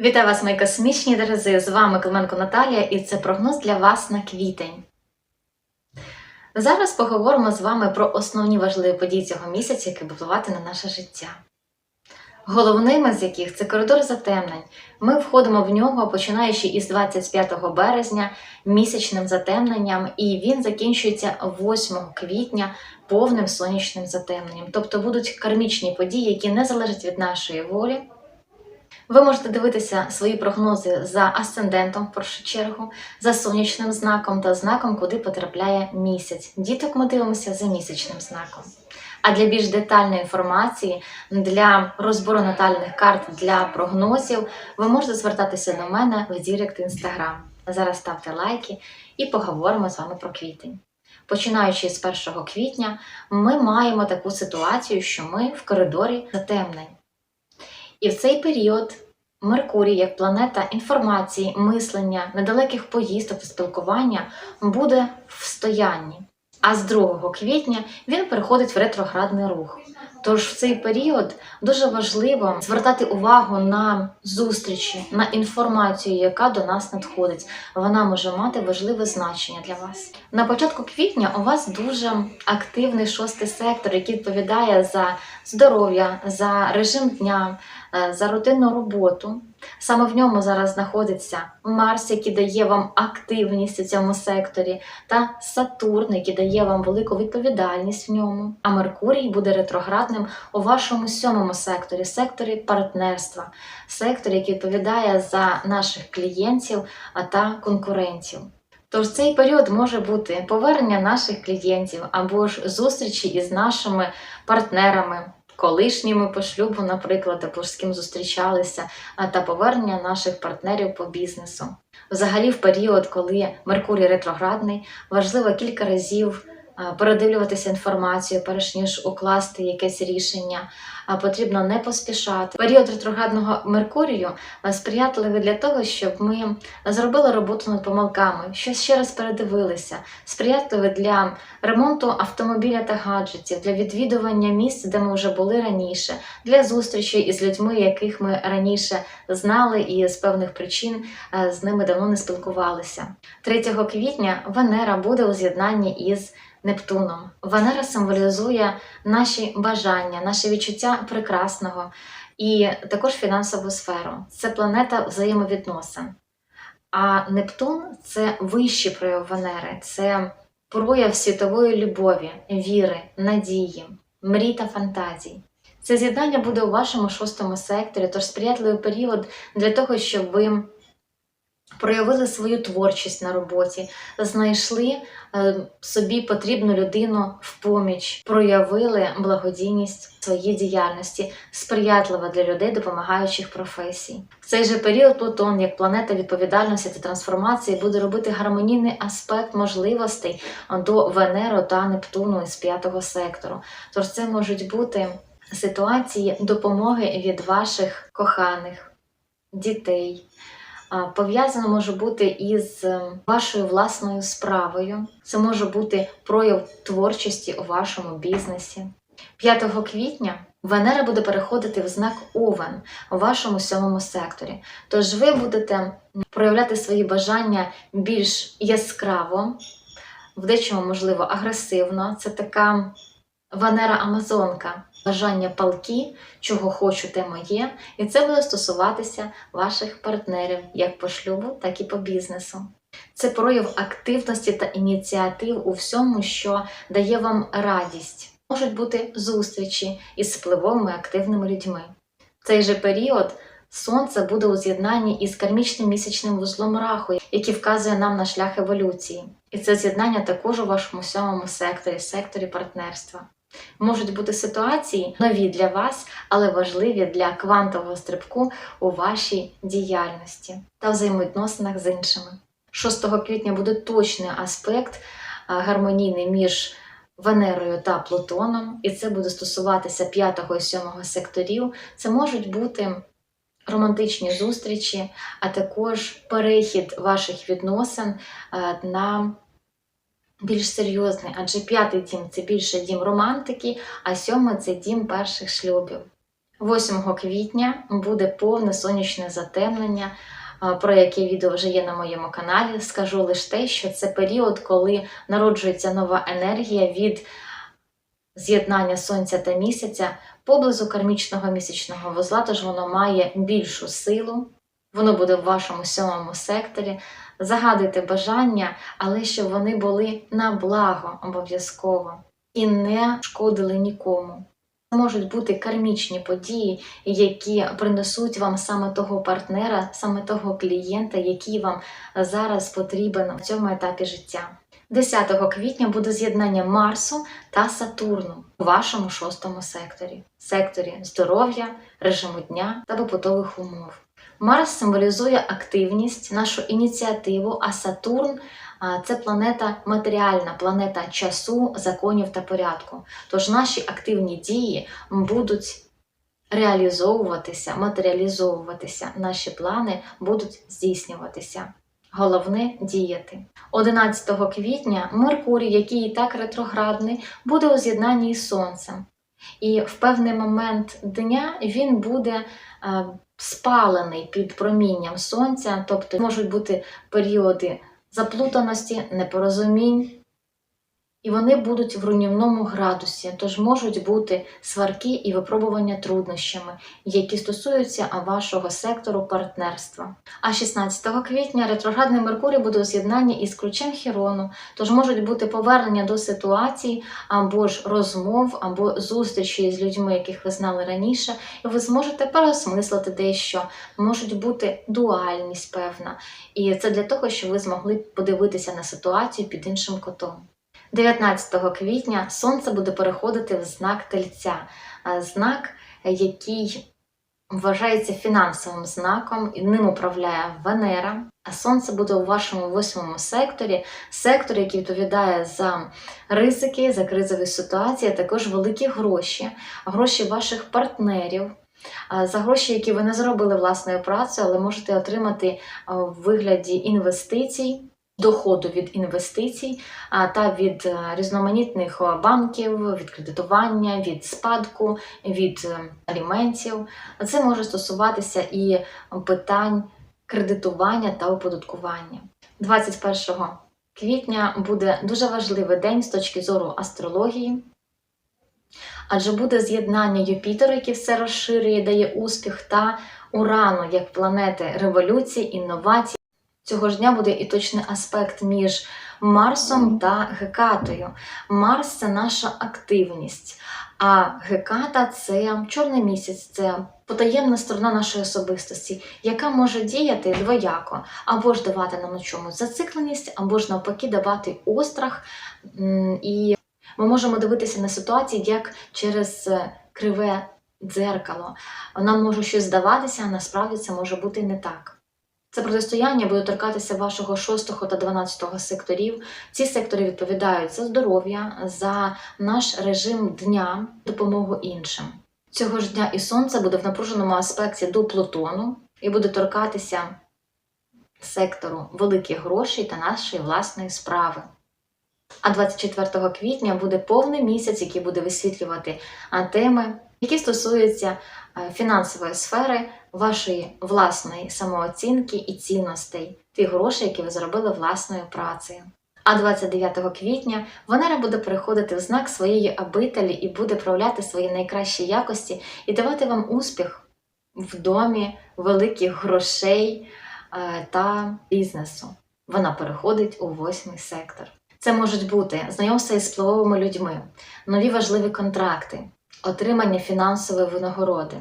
Вітаю вас, мої космічні дерези! З вами Клименко Наталія, і це прогноз для вас на квітень. Зараз поговоримо з вами про основні важливі події цього місяця, які впливати на наше життя. Головними з яких це коридор затемнень. Ми входимо в нього, починаючи із 25 березня місячним затемненням, і він закінчується 8 квітня повним сонячним затемненням. Тобто будуть кармічні події, які не залежать від нашої волі. Ви можете дивитися свої прогнози за асцендентом, в першу чергу, за сонячним знаком та знаком, куди потрапляє місяць. Діток ми дивимося за місячним знаком. А для більш детальної інформації, для розбору натальних карт для прогнозів, ви можете звертатися до мене в Дірект Інстаграм. Зараз ставте лайки і поговоримо з вами про квітень. Починаючи з 1 квітня, ми маємо таку ситуацію, що ми в коридорі затемнень. І в цей період Меркурій, як планета інформації, мислення, недалеких поїздок та спілкування, буде в стоянні. А з 2 квітня він переходить в ретроградний рух. Тож в цей період дуже важливо звертати увагу на зустрічі, на інформацію, яка до нас надходить. Вона може мати важливе значення для вас. На початку квітня у вас дуже активний шостий сектор, який відповідає за здоров'я, за режим дня, за рутинну роботу. Саме в ньому зараз знаходиться Марс, який дає вам активність у цьому секторі, та Сатурн, який дає вам велику відповідальність в ньому. А Меркурій буде ретроградним у вашому сьомому секторі, секторі партнерства, секторі, який відповідає за наших клієнтів та конкурентів. Тож цей період може бути повернення наших клієнтів або ж зустрічі із нашими партнерами, колишніми по шлюбу, наприклад, або з ким зустрічалися, та повернення наших партнерів по бізнесу. Взагалі, в період, коли Меркурій ретроградний, важливо кілька разів передивлюватися інформацію, перш ніж укласти якесь рішення. Потрібно не поспішати. Період ретроградного Меркурію сприятливий для того, щоб ми зробили роботу над помилками, щось ще раз передивилися, сприятливий для ремонту автомобіля та гаджетів, для відвідування місць, де ми вже були раніше, для зустрічі із людьми, яких ми раніше знали, і з певних причин з ними давно не спілкувалися. 3 квітня Венера буде у з'єднанні із Нептуном. Венера символізує наші бажання, наше відчуття прекрасного і також фінансову сферу. Це планета взаємовідносин. А Нептун це вищий прояв Венери, це прояв світової любові, віри, надії, мрій та фантазій. Це з'єднання буде у вашому шостому секторі, тож сприятливий період для того, щоб ви проявили свою творчість на роботі, знайшли е, собі потрібну людину в поміч, проявили благодійність своїй діяльності, сприятлива для людей, допомагаючих професій. В цей же період Плутон, як планета відповідальності та трансформації, буде робити гармонійний аспект можливостей до Венеру та Нептуну із п'ятого сектору. Тож це можуть бути ситуації допомоги від ваших коханих, дітей. Пов'язано може бути із е, вашою власною справою. Це може бути прояв творчості у вашому бізнесі. 5 квітня Венера буде переходити в знак Овен у вашому сьомому секторі. Тож ви будете проявляти свої бажання більш яскраво, в дечому, можливо, агресивно. Це така Венера-Амазонка. Бажання палки, чого хочу, те моє, і це буде стосуватися ваших партнерів як по шлюбу, так і по бізнесу. Це прояв активності та ініціатив у всьому, що дає вам радість. Можуть бути зустрічі із впливовими активними людьми. В цей же період сонце буде у з'єднанні із кармічним місячним вузлом раху, який вказує нам на шлях еволюції. І це з'єднання також у вашому сьомому секторі, секторі партнерства. Можуть бути ситуації нові для вас, але важливі для квантового стрибку у вашій діяльності та взаємовідносинах з іншими. 6 квітня буде точний аспект гармонійний між Венерою та Плутоном, і це буде стосуватися 5 і 7 секторів. Це можуть бути романтичні зустрічі, а також перехід ваших відносин на більш серйозний, адже п'ятий дім це більше дім романтики, а сьомий це дім перших шлюбів. 8 квітня буде повне сонячне затемнення, про яке відео вже є на моєму каналі. Скажу лише те, що це період, коли народжується нова енергія від з'єднання сонця та місяця поблизу кармічного місячного вузла, тож воно має більшу силу. Воно буде в вашому сьомому секторі. Загадуйте бажання, але щоб вони були на благо обов'язково і не шкодили нікому. Можуть бути кармічні події, які принесуть вам саме того партнера, саме того клієнта, який вам зараз потрібен в цьому етапі життя. 10 квітня буде з'єднання Марсу та Сатурну у вашому шостому секторі секторі здоров'я, режиму дня та побутових умов. Марс символізує активність, нашу ініціативу, а Сатурн це планета матеріальна, планета часу, законів та порядку. Тож наші активні дії будуть реалізовуватися, матеріалізовуватися, наші плани будуть здійснюватися. Головне діяти. 11 квітня Меркурій, який і так ретроградний, буде у з'єднанні із Сонцем. І в певний момент дня він буде е, спалений під промінням сонця, тобто можуть бути періоди заплутаності, непорозумінь, і вони будуть в руйнівному градусі, тож можуть бути сварки і випробування труднощами, які стосуються вашого сектору партнерства. А 16 квітня ретроградний Меркурій буде у з'єднанні із ключем Хірону, тож можуть бути повернення до ситуацій або ж розмов, або зустрічі з людьми, яких ви знали раніше, і ви зможете переосмислити дещо, можуть бути дуальність певна. І це для того, щоб ви змогли подивитися на ситуацію під іншим котом. 19 квітня сонце буде переходити в знак тельця, знак, який вважається фінансовим знаком, і ним управляє Венера. А сонце буде у вашому восьмому секторі, секторі, який відповідає за ризики, за кризові ситуації, а також великі гроші, гроші ваших партнерів. За гроші, які ви не зробили власною працею, але можете отримати в вигляді інвестицій, доходу від інвестицій та від е, різноманітних е, банків, від кредитування, від спадку, від е, аліментів. Це може стосуватися і питань кредитування та оподаткування. 21 квітня буде дуже важливий день з точки зору астрології. Адже буде з'єднання Юпітера, який все розширює, дає успіх, та Урану як планети революції, інновацій. Цього ж дня буде і точний аспект між Марсом та Гекатою. Марс це наша активність, а Геката це чорний місяць, це потаємна сторона нашої особистості, яка може діяти двояко, або ж давати нам на чомусь зацикленість, або ж навпаки давати острах. І ми можемо дивитися на ситуації як через е, криве дзеркало. Нам може щось здаватися, а насправді це може бути не так. Це протистояння буде торкатися вашого 6 та 12 секторів. Ці сектори відповідають за здоров'я, за наш режим дня, допомогу іншим. Цього ж дня і сонце буде в напруженому аспекті до Плутону і буде торкатися сектору великих грошей та нашої власної справи. А 24 квітня буде повний місяць, який буде висвітлювати теми, які стосуються е, фінансової сфери, вашої власної самооцінки і цінностей, тих грошей, які ви заробили власною працею. А 29 квітня Венера буде переходити в знак своєї обителі і буде проявляти свої найкращі якості і давати вам успіх в домі великих грошей е, та бізнесу. Вона переходить у восьмий сектор. Це можуть бути знайомства із впливовими людьми, нові важливі контракти, отримання фінансової винагороди.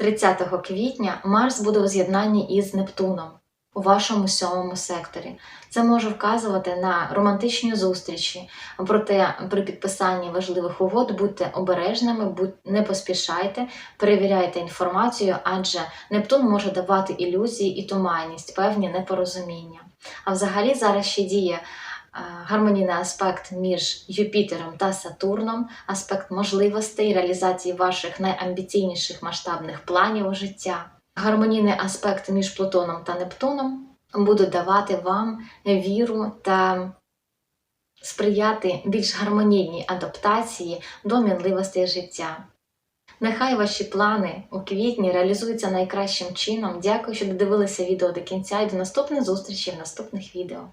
30 квітня Марс буде у з'єднанні із Нептуном у вашому сьомому секторі. Це може вказувати на романтичні зустрічі, проте при підписанні важливих угод будьте обережними, будь не поспішайте, перевіряйте інформацію, адже Нептун може давати ілюзії і туманність, певні непорозуміння. А взагалі зараз ще діє гармонійний аспект між Юпітером та Сатурном, аспект можливостей реалізації ваших найамбіційніших масштабних планів життя. Гармонійний аспект між Плутоном та Нептуном буде давати вам віру та сприяти більш гармонійній адаптації до мінливостей життя. Нехай ваші плани у квітні реалізуються найкращим чином. Дякую, що додивилися відео до кінця і до наступних зустрічей в наступних відео.